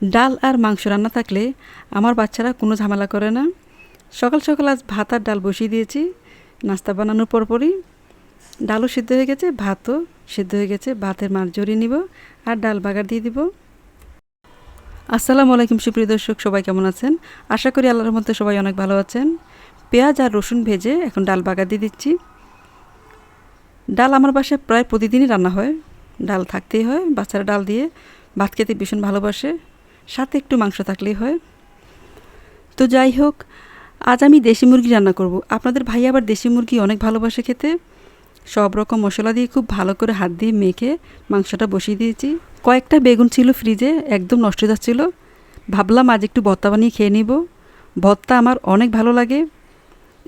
ডাল আর মাংস রান্না থাকলে আমার বাচ্চারা কোনো ঝামেলা করে না। সকাল সকাল আজ ভাত আর ডাল বসিয়ে দিয়েছি, নাস্তা বানানোর পরপরই। ডালও সিদ্ধ হয়ে গেছে, ভাতও সিদ্ধ হয়ে গেছে, ভাতের মাছ জড়িয়ে নিব আর ডাল বাগার দিয়ে দিব। আসসালামু আলাইকুম সুপ্রিয় দর্শক, সবাই কেমন আছেন? আশা করি আল্লাহর মধ্যে সবাই অনেক ভালো আছেন। পেঁয়াজ আর রসুন ভেজে এখন ডাল বাগার দিয়ে দিচ্ছি। ডাল আমার বাসায় প্রায় প্রতিদিনই রান্না হয়। ডাল থাকতেই হয়, বাচ্চারা ডাল দিয়ে ভাত খেতে ভীষণ ভালোবাসে। সাথে একটু মাংস থাকলেই হয়। তো যাই হোক, আজ আমি দেশি মুরগি রান্না করব। আপনাদের ভাই আবার দেশি মুরগি অনেক ভালোবাসে খেতে। সব রকম মশলা দিয়ে খুব ভালো করে হাত দিয়ে মেখে মাংসটা বসিয়ে দিয়েছি। কয়েকটা বেগুন ছিল ফ্রিজে, একদম নষ্ট যাচ্ছিল। ভাবলাম আজ একটু ভর্তা বানিয়ে খেয়ে নিব। ভর্তা আমার অনেক ভালো লাগে।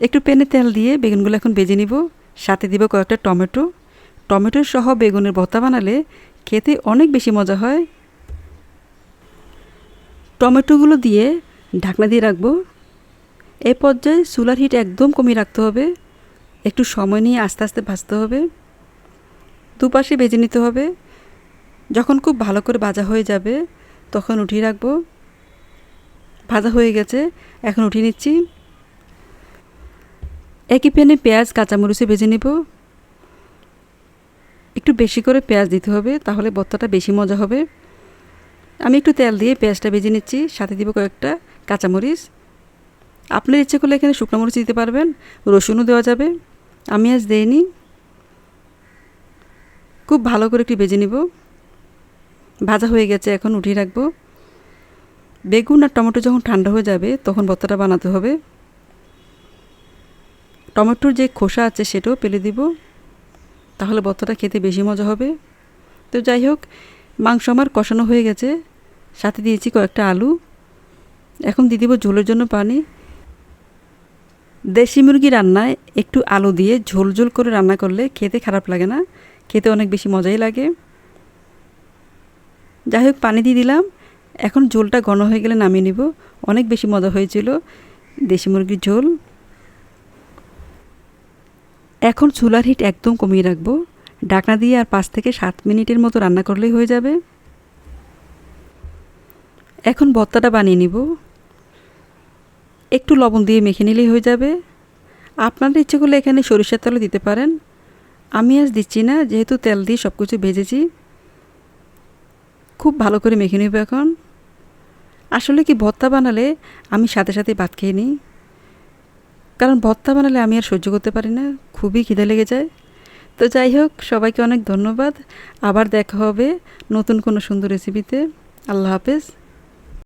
একটু পেনে তেল দিয়ে বেগুনগুলো এখন বেজে নিব। সাথে দিব কয়েকটা টমেটো। টমেটো সহ বেগুনের ভর্তা বানালে খেতে অনেক বেশি মজা হয়। টমেটোগুলো দিয়ে ঢাকনা দিয়ে রাখব। এ পর্যায়ে চুলার হিট একদম কমিয়ে রাখতে হবে। একটু সময় নিয়ে আস্তে আস্তে ভাজতে হবে। দুপাশে বেজে নিতে হবে। যখন খুব ভালো করে ভাজা হয়ে যাবে, তখন উঠিয়ে রাখব। ভাজা হয়ে গেছে, এখন উঠিয়ে নিচ্ছি। একই প্যানে পেঁয়াজ কাঁচামরিচে ভেজে নেব। একটু বেশি করে পেঁয়াজ দিতে হবে, তাহলে ভর্তাটা বেশি মজা হবে। আমি একটু তেল দিয়ে পেঁয়াজটা ভেজে নিচ্ছি, সাথে দিব কয়েকটা কাঁচামরিচ। আপনার ইচ্ছে করলে এখানে শুকনো মরিচ দিতে পারবেন, রসুনও দেওয়া যাবে। আমি আজ দেইনি। খুব ভালো করে একটু ভেজে নিব। ভাজা হয়ে গেছে, এখন উঠিয়ে রাখব। বেগুন আর টমেটো যখন ঠান্ডা হয়ে যাবে, তখন ভর্তাটা বানাতে হবে। টমেটোর যে খোসা আছে, সেটাও পেলে দিব। তাহলে ভর্তাটা খেতে বেশি মজা হবে। তো যাই হোক মাংস আমার কষানো হয়ে গেছে। সাথে দিয়েছি কয়েকটা আলু। এখন দিয়ে দিব ঝোলের জন্য পানি। দেশি মুরগি রান্নায় একটু আলু দিয়ে ঝোল ঝোল করে রান্না করলে খেতে খারাপ লাগে না। খেতে অনেক বেশি মজাই লাগে। যাই হোক, পানি দিয়ে দিলাম। এখন ঝোলটা ঘন হয়ে গেলে নামিয়ে নিব। অনেক বেশি মজা হয়েছিল দেশি মুরগির ঝোল। এখন চুলার হিট একদম কমিয়ে রাখব। ঢাকনা দিয়ে আর পাঁচ থেকে সাত মিনিটের মতো রান্না করলেই হয়ে যাবে। এখন ভর্তাটা বানিয়ে নিব। একটু লবণ দিয়ে মেখে নিলেই হয়ে যাবে। আপনাদের ইচ্ছে করলে এখানে সরিষার তেলও দিতে পারেন। আমি আজ দিচ্ছি না, যেহেতু তেল দিয়ে সব কিছু ভেজেছি। খুব ভালো করে মেখে নেব এখন। আসলে কি ভর্তা বানালে আমি সাথে সাথে ভাত খেয়ে নিই। কারণ ভর্তা বানালে আমি আর সহ্য করতে পারি না, খুবই খিদে লেগে যায়। তো যাই হোক, সবাইকে অনেক ধন্যবাদ। আবার দেখা হবে নতুন কোনো সুন্দর রেসিপিতে আল্লাহ হাফেজ।